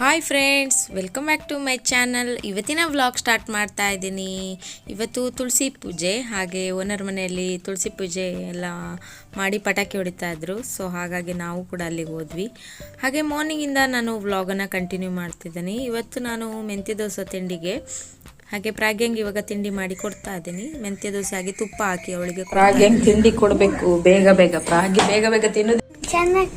Hi friends welcome back to my channel ಇವತ್ತಿನ vlog start ಮಾಡ್ತಾ ಇದ್ದೀನಿ. ಇವತ್ತು ತುಳಸಿ ಪೂಜೆ ಹಾಗೆ ಓನರ್ ಮನೆಯಲ್ಲಿ ತುಳಸಿ ಪೂಜೆ ಎಲ್ಲ ಮಾಡಿ ಪಟಾಕಿ ಹೊಡಿತಾ ಇದ್ರು. ಸೊ ಹಾಗಾಗಿ ನಾವು ಕೂಡ ಅಲ್ಲಿಗೆ ಹೋದ್ವಿ. ಹಾಗೆ ಮಾರ್ನಿಂಗಿಂದ ನಾನು ವ್ಲಾಗನ್ನು ಕಂಟಿನ್ಯೂ ಮಾಡ್ತಿದ್ದೀನಿ ಇವತ್ತು ನಾನು ಮೆಂತ್ಯ ದೋಸೆ ತಿಂಡಿಗೆ ಹಾಗೆ ಪ್ರಾಗ್ಯಂಗ್ ಇವಾಗ ತಿಂಡಿ ಮಾಡಿ ಕೊಡ್ತಾ ಇದ್ದೀನಿ. ಮೆಂತ್ಯ ದೋಸೆ ಆಗಿ ತುಪ್ಪ ಹಾಕಿ ಅವಳಿಗೆ ಪ್ರಾಗ್ಯಂಗ್ ತಿಂಡಿ ಕೊಡಬೇಕು. ಬೇಗ ಬೇಗ. ಪ್ರಾಗಿ ಬೇಗ ಬೇಗ ತಿನ್ನೋದು. ಚೆನ್ನಾಗಿ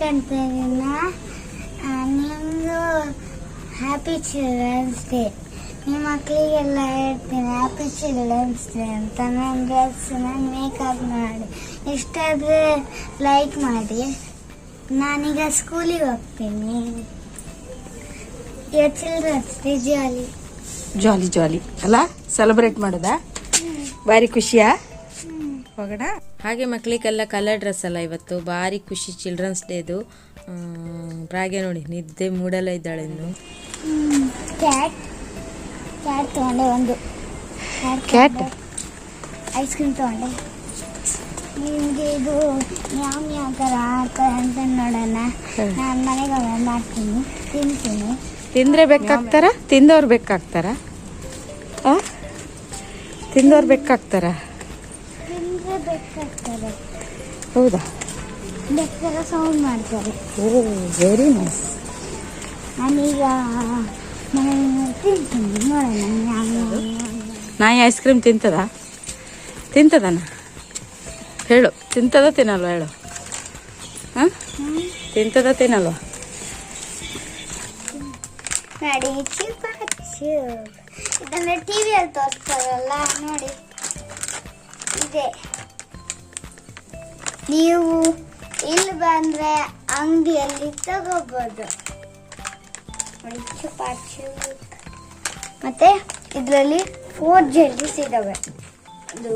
ಹ್ಯಾಪಿ ಚಿಲ್ಡ್ರನ್ಸ್ ಡೇ ನಿಮ್ಮ ಮಕ್ಕಳಿಗೆಲ್ಲ ಹೇಳ್ತೀನಿ ಹ್ಯಾಪಿ ಚಿಲ್ಡ್ರನ್ಸ್ ಡೇ ಅಂತ. ನನ್ನ ಡ್ರೆಸ್ ನಾನು ಮೇಕಪ್ ಮಾಡಿ. ಇಷ್ಟಾದರೆ ಲೈಕ್ ಮಾಡಿ. ನಾನೀಗ ಸ್ಕೂಲಿಗೆ ಹೋಗ್ತೀನಿ. ಯ ಚಿಲ್ಡ್ರನ್ಸ್ ಡೇ ಜಾಲಿ ಜಾಲಿ ಜಾಲಿ ಅಲ್ಲ ಸೆಲೆಬ್ರೇಟ್ ಮಾಡೋದಾ? ಭಾರಿ ಖುಷಿಯಾ? ಹೋಗೋಣ. ಹಾಗೆ ಮಕ್ಕಳಿಗೆಲ್ಲ ಕಲರ್ ಡ್ರೆಸ್ ಅಲ್ಲ ಇವತ್ತು. ಭಾರಿ ಖುಷಿ ಚಿಲ್ಡ್ರನ್ಸ್ ಡೇದು ಪ್ರಾಗೆ ನೋಡಿ ನಿದ್ದೆ ಮೂಡಲ್ಲ ಇದ್ದಾಳೆ ಇನ್ನು. ಕ್ಯಾಟ್ ಕ್ಯಾಟ್ ತೊಗೊಂಡೆ ಒಂದು. ಕ್ಯಾಟ್ ಐಸ್ ಕ್ರೀಮ್ ತಗೊಂಡೆ. ನಿಮಗೆ ಇದು ಯಾವ ಯಾವ ಥರ ಆಗ್ತದೆ ಅಂತ ನೋಡೋಣ. ನಾನು ಮನೆಗೆ ಮಾಡ್ತೀನಿ. ತಿಂತೀನಿ. ತಿಂದ್ರೆ ಬೇಕಾಗ್ತಾರ? ತಿಂದವ್ರು ಬೇಕಾಗ್ತಾರ? ಹಾಂ ತಿಂದವ್ರು ಬೇಕಾಗ್ತಾರ? ಹೌದಾ? ಬೇಕಾದ್ರೆ ಸೌಂಡ್ ಮಾಡ್ತಾರೆ. ಓ ವೆರಿ ನೈಸ್ ನಾನೀಗ ತಿಂತೀನಿ. ನೋಡೋಣ ನಾಯಿ ಐಸ್ ಕ್ರೀಮ್ ತಿಂತದ? ತಿಂತದನ? ಹೇಳು ತಿಂತದ ತಿನ್ನಲ್ವ ಹೇಳು. ಹಾಂ? ತಿಂತದ ತಿನ್ನಲ್ವ? ನೋಡಿ ಚಿಪಾಚು. ಇದನ್ನ ಟಿವಿಯಲ್ಲಿ ತೋರಿಸ್ತಾರಲ್ಲ ನೋಡಿ. ಇದೆ. ನೀವು ಇಲ್ಲಿ ಬಂದ್ರೆ ಅಂಗಡಿಯಲ್ಲಿ ಚುಪಾಚು ಮತ್ತೆ ಇದರಲ್ಲಿ ಫೋರ್ ಜೆಲ್ಲಿಸ್ ಇದಾವೆ. ಇದು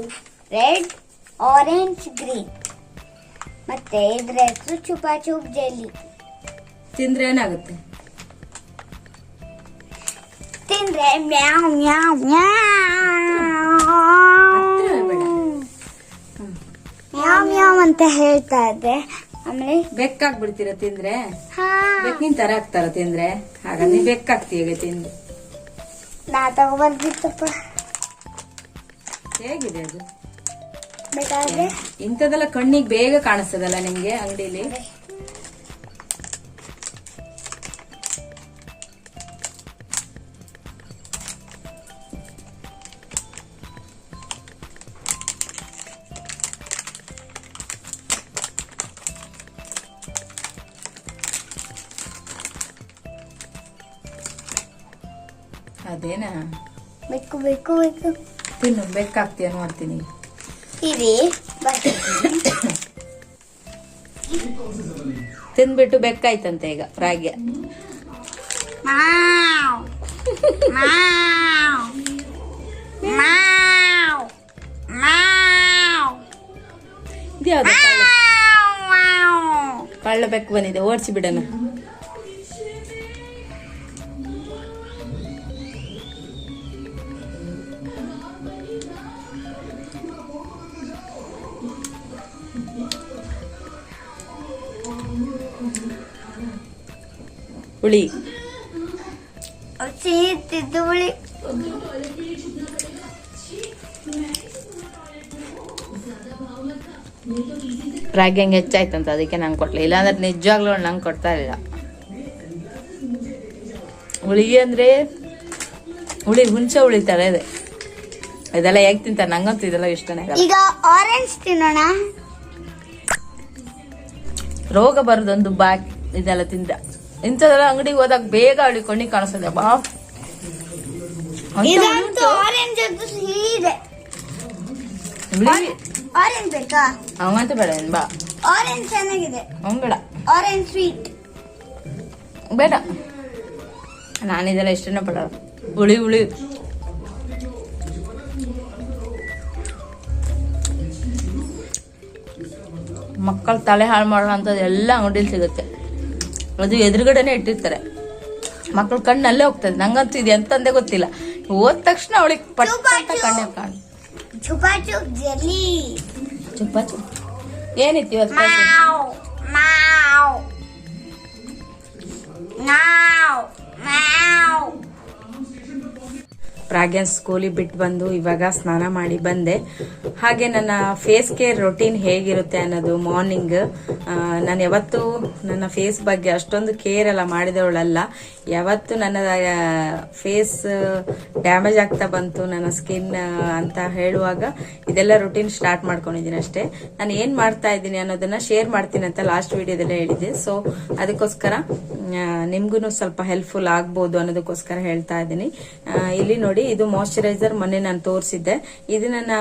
ರೆಡ್ ಆರೆಂಜ್ ಗ್ರೀನ್ ಮತ್ತೆ ಇದ್ರ ಹೆಸರು ಚುಪಾ ಚೂಪ್ ಜೆಲ್ಲಿ ತಿಂದ್ರೆ ಏನಾಗುತ್ತೆ? ತಿಂದ್ರೆ ಮ್ಯಾವ್ ಮ್ಯಾವ್ ಮ್ಯಾವ್. ಮ್ಯಾವ್ ಮ್ಯಾವ್ ಅಂತ ಹೇಳ್ತಾ ಇದ್ದೆ ಆಮೇಲೆ ಬೆಕ್ಕಾಗ್ಬಿಡ್ತೀರ ತಿಂದ್ರೆ? ಹಾ. ಬೆಕ್ಕಿನ ತರ ಆಗ್ತಾರ ತಿಂದ್ರೆ? ಆಗ ನೀ ಬೆಕ್ಕಾಗ್ತೀಯ ತಿಂದು? ನಾ ತಗೋಬಂದಿತ್ತಪ್ಪ ಹೇಗಿದೆ ಅದು? ಬೇಕಾದ್ರೆ ಇಂಥದೆಲ್ಲ ಕಣ್ಣಿಗೆ ಬೇಗ ಕಾಣಿಸ್ತದಲ್ಲ ನಿಮ್ಗೆ ಅಂಗಡಿಲಿ? ಅದೇನಾ? ಬೆಕ್ಕು ಬೆಕ್ಕು ಬೇಕು ತಿನ್ನು ಬೆಕ್ಕಾಗ್ತೀಯ ನೋಡ್ತೀನಿ. ಇರಿ ತಿಂದ್ಬಿಟ್ಟು ಬೆಕ್ಕಾಯ್ತಂತೆ ಈಗ ರಾಗ್ಯ ಕಳ್ಳ ಬೆಕ್ಕು ಬಂದಿದೆ ಓಡಿಸಿ ಬಿಡೋಣ. ಹುಳಿ. ತಿದ್ದುಳಿ ರಾಗಿ ಹಂಗೆ ಹೆಚ್ಚಾಯ್ತಂತ ಅದಕ್ಕೆ ನಂಗೆ ಕೊಟ್ಲಿಲ್ಲ ಇಲ್ಲಾಂದ್ರೆ ನಿಜವಾಗ್ಲೂ ನಂಗೆ ಕೊಡ್ತಾ ಇರಲಿಲ್ಲ ಹುಳಿ ಅಂದ್ರೆ ಹುಳಿ ಹುಂಚೆ ಹುಳಿ ತಳ ಇದೆ. ಇದೆಲ್ಲ ಹೇಗೆ ತಿಂತಾರೆ? ನಂಗಂತೂ ಇದೆಲ್ಲ ಇಷ್ಟನೇ ಈಗ ಆರೆಂಜ್ ತಿನ್ನೋಣ. ರೋಗ ಬರೋದೊಂದು ಬಾಕಿ ಇದೆಲ್ಲ ತಿಂದ. ಇಂಥದೆಲ್ಲ ಅಂಗಡಿಗೆ ಹೋದಾಗ ಬೇಗ ಅಳಿಕೊಂಡು ಕಣ್ಣಿಗೆ ಕಾಣಿಸ್ತದೆ ಬಾ. ಆರೆಂಜ್ ಬೇಕಾ? ಅವಂಗಂತೂ ಬೇಡ ಏನ್ ಬಾ. ಆರೆಂಜ್ ಚೆನ್ನಾಗಿದೆ. ಅವ್ನು ಬೇಡ. ಆರೆಂಜ್ ಸ್ವೀಟ್ ಬೇಡ. ನಾನಿದೆಲ್ಲ ಇಷ್ಟನೇ ಪಡಲ್ಲ. ಹುಳಿ ಹುಳಿ. ಮಕ್ಕಳ ತಲೆ ಹಾಳು ಮಾಡೋ ಅಂಥದ್ದು ಎಲ್ಲ ಅಂಗಡಿಲಿ ಸಿಗುತ್ತೆ. ಅದು ಎದುರುಗಡೆನೆ ಇಟ್ಟಿರ್ತಾರೆ. ಮಕ್ಳ ಕಣ್ಣು ಅಲ್ಲೇ ಹೋಗ್ತದೆ. ನಂಗಂತೂ ಇದು ಎಂತಂದೇ ಗೊತ್ತಿಲ್ಲ. ಹೋದ ತಕ್ಷಣ ಅವಳಿಗೆ ಪಟ್ಟ ಕಣ್ಣೆ ಕಾಣು ಚುಪ್ಪ ಚುಪ್ ಏನಿತ್ತು ಇವತ್ತು ಮಾವ್ ಮಾವ್. ಪ್ರಾಗ್ಯಾನ್ಸ್ ಸ್ಕೂಲಿಗೆ ಬಿಟ್ಟು ಬಂದು ಇವಾಗ ಸ್ನಾನ ಮಾಡಿ ಬಂದೆ. ಹಾಗೆ ನನ್ನ ಫೇಸ್ ಕೇರ್ ರೊಟೀನ್ ಹೇಗಿರುತ್ತೆ ಅನ್ನೋದು ಮಾರ್ನಿಂಗ್ ನಾನು ಯಾವತ್ತೂ ನನ್ನ ಫೇಸ್ ಬಗ್ಗೆ ಅಷ್ಟೊಂದು ಕೇರ್ ಎಲ್ಲ ಮಾಡಿದವಳಲ್ಲ. ಯಾವತ್ತು ನನ್ನ ಫೇಸ್ ಡ್ಯಾಮೇಜ್ ಆಗ್ತಾ ಬಂತು, ನನ್ನ ಸ್ಕಿನ್ ಅಂತ ಹೇಳುವಾಗ ಇದೆಲ್ಲ ರುಟೀನ್ ಸ್ಟಾರ್ಟ್ ಮಾಡ್ಕೊಂಡಿದ್ದೀನಿ ಅಷ್ಟೇ. ನಾನು ಏನು ಮಾಡ್ತಾ ಇದ್ದೀನಿ ಅನ್ನೋದನ್ನ ಶೇರ್ ಮಾಡ್ತೀನಿ ಅಂತ ಲಾಸ್ಟ್ ವಿಡಿಯೋದಲ್ಲೇ ಹೇಳಿದ್ದೆ. ಸೊ ಅದಕ್ಕೋಸ್ಕರ ನಿಮ್ಗೂ ಸ್ವಲ್ಪ ಹೆಲ್ಪ್ಫುಲ್ ಆಗ್ಬೋದು ಅನ್ನೋದಕ್ಕೋಸ್ಕರ ಹೇಳ್ತಾ ಇದ್ದೀನಿ. ಇಲ್ಲಿ ನೋಡಿ, ಇದು ಮಾಯಶ್ಚರೈಸರ್ ಮೊನ್ನೆ ನಾನು ತೋರಿಸಿದ್ದೆ. ಇದು ನನ್ನ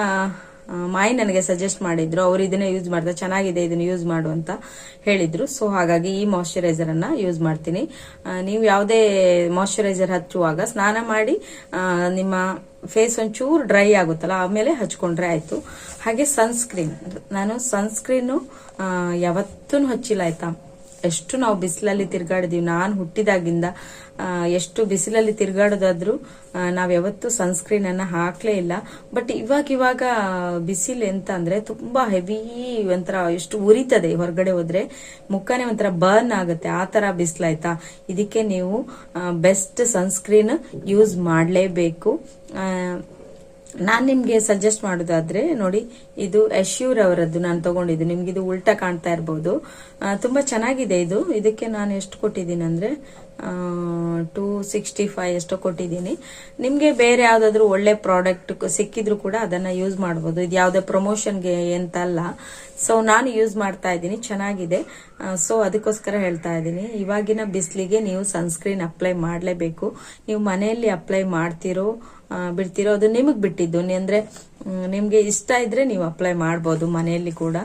ಮಾಯಿ ನನಗೆ ಸಜೆಸ್ಟ್ ಮಾಡಿದ್ರು, ಅವರು ಇದನ್ನೇ ಯೂಸ್ ಮಾಡ್ದೆ ಚೆನ್ನಾಗಿದೆ ಇದನ್ನ ಯೂಸ್ ಮಾಡು ಅಂತ ಹೇಳಿದ್ರು. ಸೊ ಹಾಗಾಗಿ ಈ ಮಾಯಶ್ಚರೈಸರ್ ಅನ್ನ ಯೂಸ್ ಮಾಡ್ತೀನಿ. ನೀವು ಯಾವುದೇ ಮಾಯಶ್ಚರೈಸರ್ ಹಚ್ಚುವಾಗ ಸ್ನಾನ ಮಾಡಿ ನಿಮ್ಮ ಫೇಸ್ ಒಂಚೂರು ಡ್ರೈ ಆಗುತ್ತಲ್ಲ, ಆಮೇಲೆ ಹಚ್ಕೊಂಡ್ರೆ ಆಯ್ತು. ಹಾಗೆ ಸನ್ಸ್ಕ್ರೀನ್ ನಾನು ಸನ್ಸ್ಕ್ರೀನು ಯಾವತ್ತೂ ಹಚ್ಚಿಲ್ಲ ಆಯ್ತಾ? ಎಷ್ಟು ನಾವು ಬಿಸಿಲಲ್ಲಿ ತಿರ್ಗಾಡಿದೀವಿ. ನಾನು ಹುಟ್ಟಿದಾಗಿಂದ ಎಷ್ಟು ಬಿಸಿಲಲ್ಲಿ ತಿರ್ಗಾಡೋದಾದ್ರೂ ನಾವು ಯಾವತ್ತೂ ಸನ್ಸ್ಕ್ರೀನ್ ಅನ್ನ ಹಾಕ್ಲೇ ಇಲ್ಲ. ಬಟ್ ಇವಾಗ ಇವಾಗ ಬಿಸಿಲು ಎಂತ ಅಂದ್ರೆ ತುಂಬಾ ಹೆವಿ ಒಂಥರ ಎಷ್ಟು ಉರಿತದೆ ಹೊರಗಡೆ ಹೋದ್ರೆ. ಮುಖಾನೇ ಒಂಥರ ಬರ್ನ್ ಆಗುತ್ತೆ. ಆ ತರ ಬಿಸಿಲಾಯ್ತಾ ಇದಕ್ಕೆ ನೀವು ಬೆಸ್ಟ್ ಸನ್ಸ್ಕ್ರೀನ್ ಯೂಸ್ ಮಾಡಲೇಬೇಕು. ನಾನು ನಿಮಗೆ ಸಜೆಸ್ಟ್ ಮಾಡೋದಾದ್ರೆ ನೋಡಿ ಇದು ಯಶ್ಯೂರ್ ಅವರದ್ದು ನಾನು ತಗೊಂಡಿದ್ದು. ನಿಮ್ಗೆ ಇದು ಉಲ್ಟಾ ಕಾಣ್ತಾ ಇರ್ಬೋದು. ಆ, ತುಂಬಾ ಚೆನ್ನಾಗಿದೆ ಇದು. ಇದಕ್ಕೆ ನಾನು ಎಷ್ಟು ಕೊಟ್ಟಿದ್ದೀನಿ ಅಂದ್ರೆ ಟೂ ಸಿಕ್ಸ್ಟಿ ಫೈವ್ ಎಷ್ಟೋ ಕೊಟ್ಟಿದ್ದೀನಿ. ನಿಮಗೆ ಬೇರೆ ಯಾವ್ದಾದ್ರು ಒಳ್ಳೆ ಪ್ರಾಡಕ್ಟ್ ಸಿಕ್ಕಿದ್ರು ಕೂಡ ಅದನ್ನ ಯೂಸ್ ಮಾಡ್ಬೋದು. ಇದು ಯಾವುದೇ ಪ್ರಮೋಷನ್ಗೆ ಅಂತ ಅಲ್ಲ. ಸೊ ನಾನು ಯೂಸ್ ಮಾಡ್ತಾ ಇದ್ದೀನಿ. ಚೆನ್ನಾಗಿದೆ. ಸೊ ಅದಕ್ಕೋಸ್ಕರ ಹೇಳ್ತಾ ಇದ್ದೀನಿ. ಇವಾಗಿನ ಬಿಸಿಲಿಗೆ ನೀವು ಸನ್ಸ್ಕ್ರೀನ್ ಅಪ್ಲೈ ಮಾಡಲೇಬೇಕು. ನೀವು ಮನೆಯಲ್ಲಿ ಅಪ್ಲೈ ಮಾಡ್ತಿರೋ ಬಿಡ್ತಿರೋ? ಅದು ನಿಮಗೆ ಬಿಟ್ಟಿದ್ದು. ಅಂದ್ರೆ ನಿಮ್ಗೆ ಇಷ್ಟ ಇದ್ರೆ ನೀವು ಅಪ್ಲೈ ಮಾಡ್ಬೋದು ಮನೆಯಲ್ಲಿ ಕೂಡ.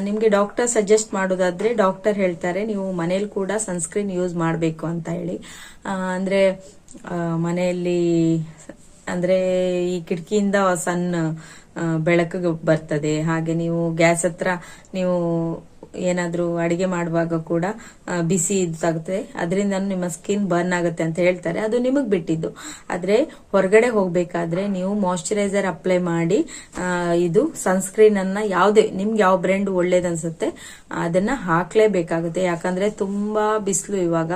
ನಿಮಗೆ ಡಾಕ್ಟರ್ ಸಜೆಸ್ಟ್ ಮಾಡೋದಾದ್ರೆ ಡಾಕ್ಟರ್ ಹೇಳ್ತಾರೆ, ನೀವು ಮನೆಯಲ್ಲಿ ಕೂಡ ಸನ್ಸ್ಕ್ರೀನ್ ಯೂಸ್ ಮಾಡಬೇಕು ಅಂತ ಹೇಳಿ. ಅಂದ್ರೆ ಮನೆಯಲ್ಲಿ, ಅಂದ್ರೆ, ಈ ಕಿಟಕಿಯಿಂದ ಸಣ್ಣ ಬೆಳಕಿಗೆ ಬರ್ತದೆ. ಹಾಗೆ ನೀವು ಗ್ಯಾಸ್ ಹತ್ರ ನೀವು ಏನಾದ್ರೂ ಅಡಿಗೆ ಮಾಡುವಾಗ ಕೂಡ ಬಿಸಿ ಇದಾಗುತ್ತೆ ಅದರಿಂದ ನಿಮ್ಮ ಸ್ಕಿನ್ ಬರ್ನ್ ಆಗುತ್ತೆ ಅಂತ ಹೇಳ್ತಾರೆ. ಅದು ನಿಮಗ್ ಬಿಟ್ಟಿದ್ದು. ಆದ್ರೆ ಹೊರಗಡೆ ಹೋಗ್ಬೇಕಾದ್ರೆ ನೀವು ಮಾಯಶ್ಚರೈಸರ್ ಅಪ್ಲೈ ಮಾಡಿ ಇದು ಸನ್ಸ್ಕ್ರೀನ್ ಅನ್ನ ಯಾವ್ದೇ, ನಿಮ್ಗೆ ಯಾವ ಬ್ರ್ಯಾಂಡ್ ಒಳ್ಳೇದನ್ಸುತ್ತೆ, ಅದನ್ನ ಹಾಕ್ಲೇಬೇಕಾಗುತ್ತೆ. ಯಾಕಂದ್ರೆ ತುಂಬಾ ಬಿಸಿಲು ಇವಾಗ.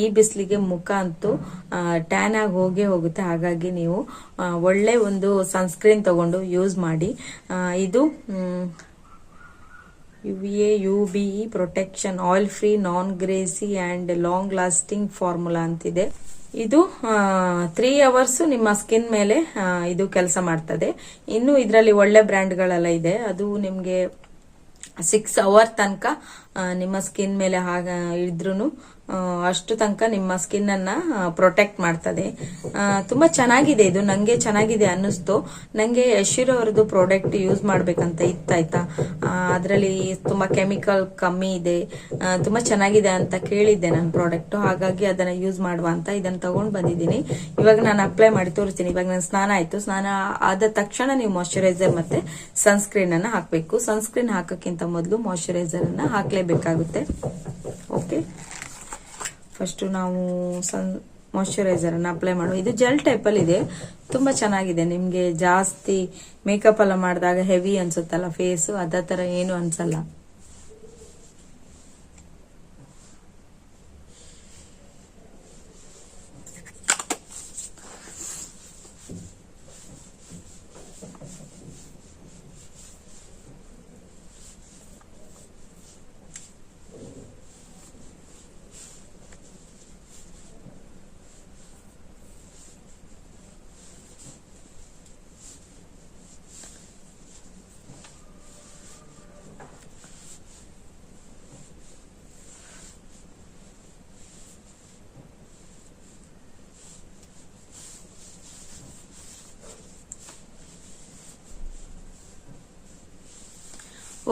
ಈ ಬಿಸಿಲಿಗೆ ಮುಖ ಅಂತೂ ಟ್ಯಾನ್ ಆಗಿ ಹೋಗೇ ಹೋಗುತ್ತೆ. ಹಾಗಾಗಿ ನೀವು ಒಳ್ಳೆ ಒಂದು ಸನ್ಸ್ಕ್ರೀನ್ ತಗೊಂಡು ಯೂಸ್ ಮಾಡಿ ಇದು ಮ್, U B E protection oil free non greasy and long lasting formula ಅಂತಿದೆ. ಇದು ತ್ರೀ ಅವರ್ಸ್ ನಿಮ್ಮ ಸ್ಕಿನ್ ಮೇಲೆ ಇದು ಕೆಲಸ ಮಾಡ್ತದೆ. ಇನ್ನು ಇದರಲ್ಲಿ ಒಳ್ಳೆ ಬ್ರ್ಯಾಂಡ್ಗಳೆಲ್ಲ ಇದೆ. ಅದು ನಿಮಗೆ ಸಿಕ್ಸ್ ಅವರ್ ತನಕ ನಿಮ್ಮ ಸ್ಕಿನ್ ಮೇಲೆ ಹಾಗ ಇದ್ರೂ ಅಷ್ಟು ತನಕ ನಿಮ್ಮ ಸ್ಕಿನ್ ಅನ್ನ ಪ್ರೊಟೆಕ್ಟ್ ಮಾಡ್ತದೆ. ತುಂಬಾ ಚೆನ್ನಾಗಿದೆ ಇದು. ನಂಗೆ ಚೆನ್ನಾಗಿದೆ ಅನ್ನಿಸ್ತು. ನಂಗೆ ಯಶಿರ್ ಅವರದ್ದು ಪ್ರಾಡಕ್ಟ್ ಯೂಸ್ ಮಾಡ್ಬೇಕಂತ ಇತ್ತಾಯ್ತಾ ಅದರಲ್ಲಿ ತುಂಬಾ ಕೆಮಿಕಲ್ ಕಮ್ಮಿ ಇದೆ. ತುಂಬಾ ಚೆನ್ನಾಗಿದೆ ಅಂತ ಕೇಳಿದ್ದೆ ನನ್ನ ಪ್ರಾಡಕ್ಟ್ ಹಾಗಾಗಿ ಅದನ್ನ ಯೂಸ್ ಮಾಡುವ ಅಂತ ಇದನ್ನ ತಗೊಂಡ್ ಬಂದಿದ್ದೀನಿ. ಇವಾಗ ನಾನು ಅಪ್ಲೈ ಮಾಡಿ ತೋರಿಸ್ತೀನಿ. ಇವಾಗ ನನ್ನ ಸ್ನಾನ ಆಯ್ತು. ಸ್ನಾನ ಆದ ತಕ್ಷಣ ನೀವು ಮಾಯಶ್ಚರೈಸರ್ ಮತ್ತೆ ಸನ್ಸ್ಕ್ರೀನ್ ಅನ್ನ ಹಾಕಬೇಕು. ಸನ್ಸ್ಕ್ರೀನ್ ಹಾಕಕ್ಕಿಂತ ಮೊದಲು ಮಾಯಶ್ಚರೈಸರ್ ಅನ್ನ ಹಾಕ್ಲೇಬೇಕಾಗುತ್ತೆ. ಓಕೆ ಫಸ್ಟ್ ನಾವು ಸನ್ ಮಾಯಶ್ಚರೈಸರ್ ಅನ್ನ ಅಪ್ಲೈ ಮಾಡುವ. ಇದು ಜೆಲ್ ಟೈಪ್ ಅಲ್ಲಿ ಇದೆ. ತುಂಬಾ ಚೆನ್ನಾಗಿದೆ. ನಿಮ್ಗೆ ಜಾಸ್ತಿ ಮೇಕಪ್ ಎಲ್ಲ ಮಾಡಿದಾಗ ಹೆವಿ ಅನ್ಸುತ್ತಲ್ಲ ಫೇಸ್ ಅದ ಥರ ಏನು ಅನ್ಸಲ್ಲ.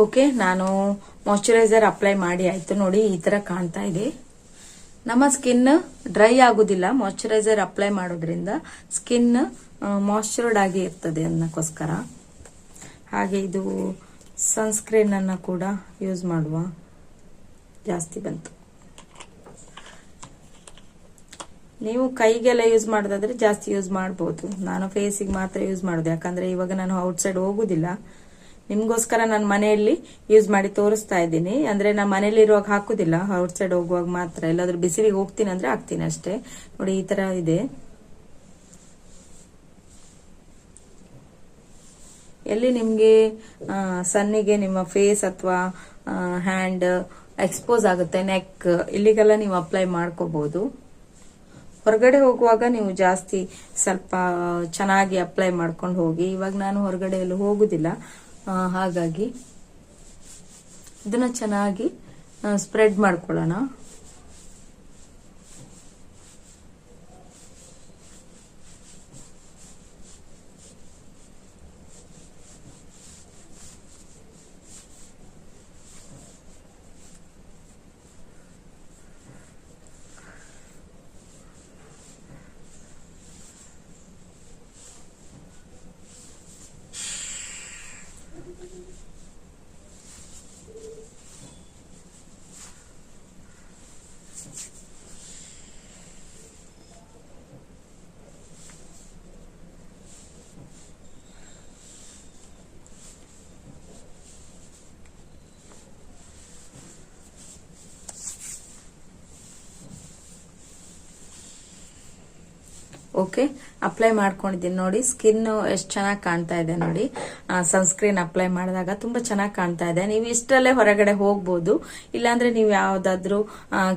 ಓಕೆ, ನಾನು ಮಾಯಶ್ಚರೈಸರ್ ಅಪ್ಲೈ ಮಾಡಿ, ಆಯ್ತು ನೋಡಿ, ಈ ತರ ಕಾಣ್ತಾ ಇದೆ. ನಮ್ಮ ಸ್ಕಿನ್ ಡ್ರೈ ಆಗುದಿಲ್ಲ ಮಾಯಶ್ಚರೈಸರ್ ಅಪ್ಲೈ ಮಾಡೋದ್ರಿಂದ ಸ್ಕಿನ್ ಮಾಯಶ್ಚರ್ಡ್ ಆಗಿ ಇರ್ತದೆ ಅದಕ್ಕೋಸ್ಕರ ಹಾಗೆ ಇದು ಸನ್ಸ್ಕ್ರೀನ್ ಅನ್ನ ಕೂಡ ಯೂಸ್ ಮಾಡುವ ಜಾಸ್ತಿ ಬಂತು. ನೀವು ಕೈಗೆಲ್ಲ ಯೂಸ್ ಮಾಡೋದಾದ್ರೆ ಜಾಸ್ತಿ ಯೂಸ್ ಮಾಡ್ಬೋದು. ನಾನು ಫೇಸಿಗೆ ಮಾತ್ರ ಯೂಸ್ ಮಾಡೋದು, ಯಾಕಂದ್ರೆ ಇವಾಗ ನಾನು ಔಟ್ಸೈಡ್ ಹೋಗುದಿಲ್ಲ. ನಿಮ್ಗೋಸ್ಕರ ನಾನು ಮನೆಯಲ್ಲಿ ಯೂಸ್ ಮಾಡಿ ತೋರಿಸ್ತಾ ಇದ್ದೀನಿ. ಅಂದ್ರೆ ನಾನು ಮನೇಲಿ ಇರುವಾಗ ಹಾಕುದಿಲ್ಲ. ಔಟ್ಸೈಡ್ ಹೋಗುವಾಗ ಮಾತ್ರ. ಎಲ್ಲಾದ್ರೂ ಬಿಸಿಲಿಗೆ ಹೋಗ್ತೀನಿ ಅಂದ್ರೆ ಹಾಕ್ತೀನಿ ಅಷ್ಟೇ. ನೋಡಿ, ಈ ತರ ಇದೆ. ಎಲ್ಲಿ ನಿಮಗೆ ಸನ್ನಿಗೆ ನಿಮ್ಮ ಫೇಸ್ ಅಥವಾ ಹ್ಯಾಂಡ್ ಎಕ್ಸ್ಪೋಸ್ ಆಗುತ್ತೆ ನೆಕ್ ಇಲ್ಲಿಗೆಲ್ಲ ನೀವು ಅಪ್ಲೈ ಮಾಡ್ಕೋಬಹುದು ಹೊರಗಡೆ ಹೋಗುವಾಗ ನೀವು ಜಾಸ್ತಿ ಸ್ವಲ್ಪ ಚೆನ್ನಾಗಿ ಅಪ್ಲೈ ಮಾಡ್ಕೊಂಡು ಹೋಗಿ. ಇವಾಗ ನಾನು ಹೊರಗಡೆ ಎಲ್ಲೂ ಹೋಗುದಿಲ್ಲ. ಹಾಗಾಗಿ ಇದನ್ನ ಚೆನ್ನಾಗಿ ಸ್ಪ್ರೆಡ್ ಮಾಡ್ಕೊಳ್ಳೋಣ. ಓಕೆ? ಅಪ್ಲೈ ಮಾಡ್ಕೊಂಡಿದ್ದೀನಿ ನೋಡಿ. ಸ್ಕಿನ್ ಎಷ್ಟು ಚೆನ್ನಾಗಿ ಕಾಣ್ತಾ ಇದೆ ನೋಡಿ. ಸನ್ಸ್ಕ್ರೀನ್ ಅಪ್ಲೈ ಮಾಡಿದಾಗ ತುಂಬಾ ಚೆನ್ನಾಗಿ ಕಾಣ್ತಾ ಇದೆ. ನೀವು ಇಷ್ಟರಲ್ಲೇ ಹೊರಗಡೆ ಹೋಗ್ಬೋದು. ಇಲ್ಲಾಂದ್ರೆ ನೀವು ಯಾವುದಾದ್ರೂ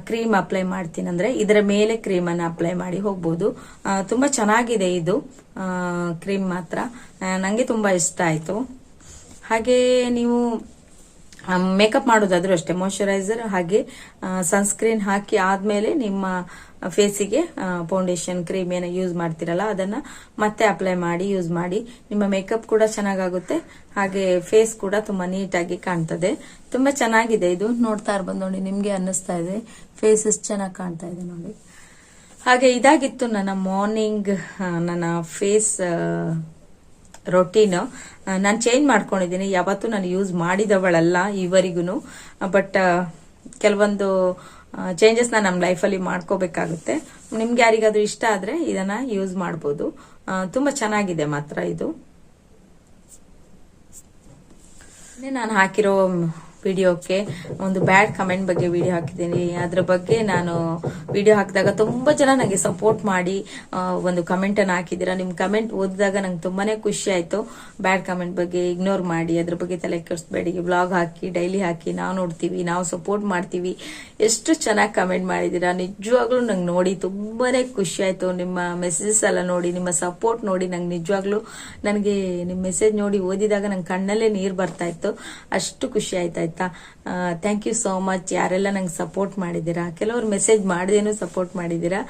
ಕ್ರೀಮ್ ಅಪ್ಲೈ ಮಾಡ್ತೀನಿ ಅಂದ್ರೆ ಇದರ ಮೇಲೆ ಕ್ರೀಮ್ ಅನ್ನ ಅಪ್ಲೈ ಮಾಡಿ ಹೋಗ್ಬೋದು. ತುಂಬಾ ಚೆನ್ನಾಗಿದೆ ಇದು. ಕ್ರೀಮ್ ಮಾತ್ರ. ನನಗೆ ನಂಗೆ ತುಂಬಾ ಇಷ್ಟ ಆಯ್ತು. ಹಾಗೆ ನೀವು ಮೇಕಪ್ ಮಾಡೋದಾದ್ರೂ ಅಷ್ಟೇ ಮಾಯಶ್ಚರೈಸರ್ ಹಾಗೆ ಸನ್ಸ್ಕ್ರೀನ್ ಹಾಕಿ ಆದಮೇಲೆ ನಿಮ್ಮ ಫೇಸಿಗೆ ಫೌಂಡೇಶನ್ ಕ್ರೀಮ್ ಏನೋ ಯೂಸ್ ಮಾಡ್ತಿರಲ್ಲ, ಅದನ್ನ ಮತ್ತೆ ಅಪ್ಲೈ ಮಾಡಿ ಯೂಸ್ ಮಾಡಿ. ನಿಮ್ಮ ಮೇಕಪ್ ಕೂಡ ಚೆನ್ನಾಗಾಗುತ್ತೆ. ಹಾಗೆ ಫೇಸ್ ಕೂಡ ತುಂಬಾ ನೀಟಾಗಿ ಕಾಣ್ತದೆ. ತುಂಬಾ ಚೆನ್ನಾಗಿದೆ ಇದು. ನೋಡ್ತಾ ಇರ್ಬೋದು ನೋಡಿ, ನಿಮ್ಗೆ ಅನ್ನಿಸ್ತಾ ಇದೆ. ಫೇಸ್ ಎಷ್ಟು ಚೆನ್ನಾಗಿ ಕಾಣ್ತಾ ಇದೆ ನೋಡಿ. ಹಾಗೆ ಇದಾಗಿತ್ತು ನನ್ನ ಮಾರ್ನಿಂಗ್ ನನ್ನ ಫೇಸ್ ರೊಟೀನ್ ನಾನು ಚೇಂಜ್ ಮಾಡ್ಕೊಂಡಿದ್ದೀನಿ. ಯಾವತ್ತೂ ನಾನು ಯೂಸ್ ಮಾಡಿದವಳಲ್ಲ ಇವರಿಗೂ ಬಟ್ ಕೆಲವೊಂದು ಚೇಂಜಸ್ನ ನಮ್ಮ ಲೈಫಲ್ಲಿ ಮಾಡ್ಕೋಬೇಕಾಗುತ್ತೆ. ನಿಮ್ಗೆ ಯಾರಿಗಾದ್ರೂ ಇಷ್ಟ ಆದ್ರೆ ಇದನ್ನ ಯೂಸ್ ಮಾಡ್ಬೋದು. ತುಂಬಾ ಚೆನ್ನಾಗಿದೆ ಮಾತ್ರ ಇದು. ನಾನು ಹಾಕಿರೋ ವಿಡಿಯೋಕ್ಕೆ ಒಂದು ಬ್ಯಾಡ್ ಕಮೆಂಟ್ ಬಗ್ಗೆ ವಿಡಿಯೋ ಹಾಕಿದ್ದೀನಿ. ಅದ್ರ ಬಗ್ಗೆ ನಾನು ವಿಡಿಯೋ ಹಾಕಿದಾಗ ತುಂಬ ಜನ ನನಗೆ ಸಪೋರ್ಟ್ ಮಾಡಿ ಒಂದು ಕಮೆಂಟನ್ನು ಹಾಕಿದ್ದೀರಾ. ನಿಮ್ಮ ಕಮೆಂಟ್ ಓದಿದಾಗ ನಂಗೆ ತುಂಬಾನೇ ಖುಷಿ ಆಯ್ತು. ಬ್ಯಾಡ್ ಕಮೆಂಟ್ ಬಗ್ಗೆ ಇಗ್ನೋರ್ ಮಾಡಿ, ಅದ್ರ ಬಗ್ಗೆ ತಲೆ ಕೆಡಿಸ್ಬೇಡಿ. ಬ್ಲಾಗ್ ಹಾಕಿ ಡೈಲಿ ಹಾಕಿ, ನಾವು ನೋಡ್ತೀವಿ, ನಾವು ಸಪೋರ್ಟ್ ಮಾಡ್ತೀವಿ. ಎಷ್ಟು ಚೆನ್ನಾಗಿ ಕಮೆಂಟ್ ಮಾಡಿದ್ದೀರಾ. ನಿಜವಾಗ್ಲೂ ನಂಗೆ ನೋಡಿ ತುಂಬಾನೇ ಖುಷಿ ಆಯ್ತು. ನಿಮ್ಮ ಮೆಸೇಜಸ್ ಎಲ್ಲ ನೋಡಿ, ನಿಮ್ಮ ಸಪೋರ್ಟ್ ನೋಡಿ ನಂಗೆ ನಿಜವಾಗ್ಲೂ ನನಗೆ ನಿಮ್ಮ ಮೆಸೇಜ್ ನೋಡಿ ಓದಿದಾಗ ನಂಗೆ ಕಣ್ಣಲ್ಲೇ ನೀರು ಬರ್ತಾ ಇತ್ತು. ಅಷ್ಟು ಖುಷಿ ಆಯ್ತಾಯ್ತಾ. ಥ್ಯಾಂಕ್ ಯು ಸೋ ಮಚ್ ಯಾರೆಲ್ಲ ನಂಗೆ ಸಪೋರ್ಟ್ ಮಾಡಿದ್ದೀರಾ? ಕೆಲವರು ಮೆಸೇಜ್ ಮಾಡಿದೇನು ಸಪೋರ್ಟ್ ಮಾಡಿದ್ದೀರಾ?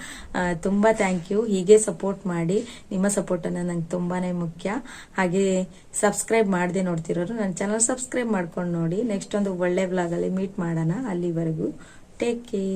ತುಂಬ ತುಂಬಾ ಥ್ಯಾಂಕ್ ಯು ಹೀಗೆ ಸಪೋರ್ಟ್ ಮಾಡಿ ನಿಮ್ಮ ಸಪೋರ್ಟ್ ಅನ್ನ ನಂಗೆ ತುಂಬಾನೇ ಮುಖ್ಯ. ಹಾಗೆ ಸಬ್ಸ್ಕ್ರೈಬ್ ಮಾಡದೆ ನೋಡ್ತಿರೋರು ನನ್ನ ಚಾನಲ್ ಸಬ್ಸ್ಕ್ರೈಬ್ ಮಾಡ್ಕೊಂಡು ನೋಡಿ. ನೆಕ್ಸ್ಟ್ ಒಂದು ಒಳ್ಳೆ ಬ್ಲಾಗ್ ಅಲ್ಲಿ ಮೀಟ್ ಮಾಡೋಣ ಅಲ್ಲಿವರೆಗೂ. Take care